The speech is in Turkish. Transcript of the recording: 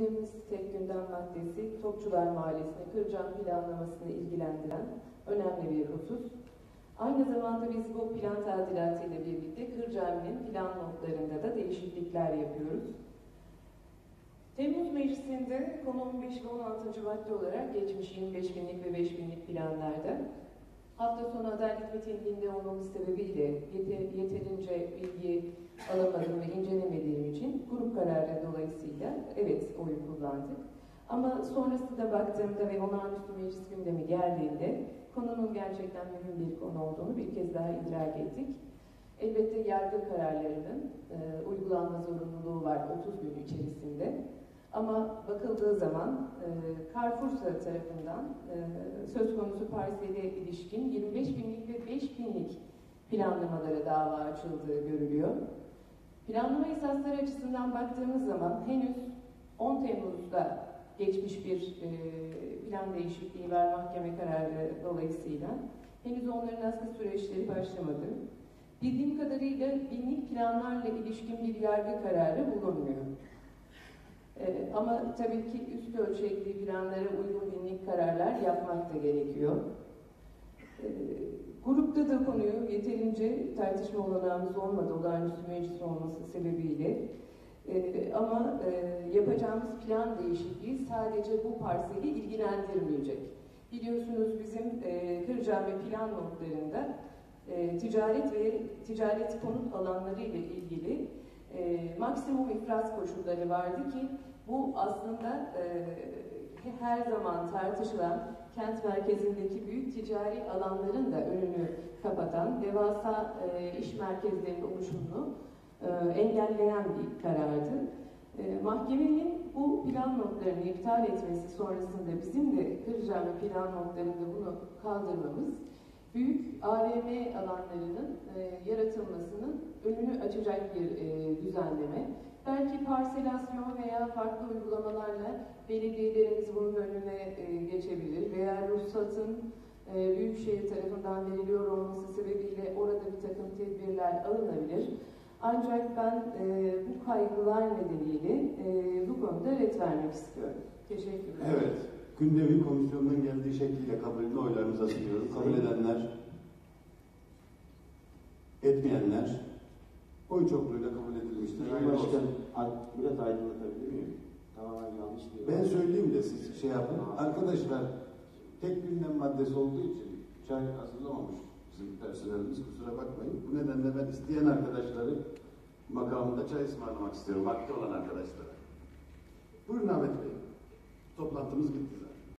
gündemimiz tek gündem maddesi Topçular Mahallesi'ne Kırcan planlamasını ilgilendiren önemli bir husus. Aynı zamanda biz bu plan tadilatı ile birlikte Kırcaami'nin plan notlarında da değişiklikler yapıyoruz. Temmuz Meclisi'nde konu 15 ve 16. madde olarak geçmiş 25 binlik ve 5 binlik planlarda hafta sonu adalet mitinginde olmamız sebebiyle yete, yeterince bilgi alamadım ve incelemediğim için grup kararı evet oy kullandık. Ama sonrasında baktığımda ve olağanüstü meclis gündemi geldiğinde konunun gerçekten mühim bir konu olduğunu bir kez daha idrak ettik. Elbette yargı kararlarının e, uygulanma zorunluluğu var 30 gün içerisinde. Ama bakıldığı zaman e, Carrefour'sa tarafından e, söz konusu parsele ilişkin 25 binlik ve 5 binlik planlamalara dava açıldığı görülüyor. Planlama esasları açısından baktığımız zaman henüz 10 Temmuz'da geçmiş bir e, plan değişikliği var mahkeme kararı dolayısıyla. Henüz onların askı süreçleri başlamadı. Bildiğim kadarıyla binlik planlarla ilişkin bir yargı kararı bulunmuyor. Ee, ama tabii ki üst ölçekli planlara uygun binlik kararlar yapmak da gerekiyor. Ee, grupta da konuyu yeterince tartışma olanağımız olmadı olağanüstü meclis olması sebebiyle. Ee, ama e, yapacağımız plan değişikliği sadece bu parseli ilgilendirmeyecek. Biliyorsunuz bizim e, Kırcaami plan notlarında e, ticaret ve ticaret konut alanları ile ilgili e, maksimum iflas koşulları vardı ki bu aslında e, her zaman tartışılan kent merkezindeki büyük ticari alanların da önünü kapatan devasa e, iş merkezlerinin oluşumunu e, engelleyen bir karardı. E, mahkemenin bu plan notlarını iptal etmesi sonrasında bizim de Kırcaami plan notlarında bunu kaldırmamız büyük AVM alanlarının e, yaratılmasının önünü açacak bir düzenleme. Belki parselasyon veya farklı uygulamalarla belediyelerimiz bunun önüne geçebilir veya ruhsatın e, Büyükşehir tarafından veriliyor olması sebebiyle orada bir takım tedbirler alınabilir. Ancak ben e, bu kaygılar nedeniyle e, bu konuda ret vermek istiyorum. Teşekkürler. Evet. Gündemin komisyondan geldiği şekliyle kabulünü oylarınıza sunuyorum. Kabul edenler, etmeyenler oy çokluğuyla kabul edilmiştir. Sayın Hayırlı Başkan, biraz aydınlatabilir miyim? Tamamen yanlış bir Ben söyleyeyim de siz şey yapın. Arkadaşlar tek gündem maddesi olduğu için çay hazırlamamış bizim personelimiz kusura bakmayın. Bu nedenle ben isteyen arkadaşları makamında çay ısmarlamak istiyorum. Vakti olan arkadaşlara. Buyurun Ahmet Bey. Toplantımız bitti zaten.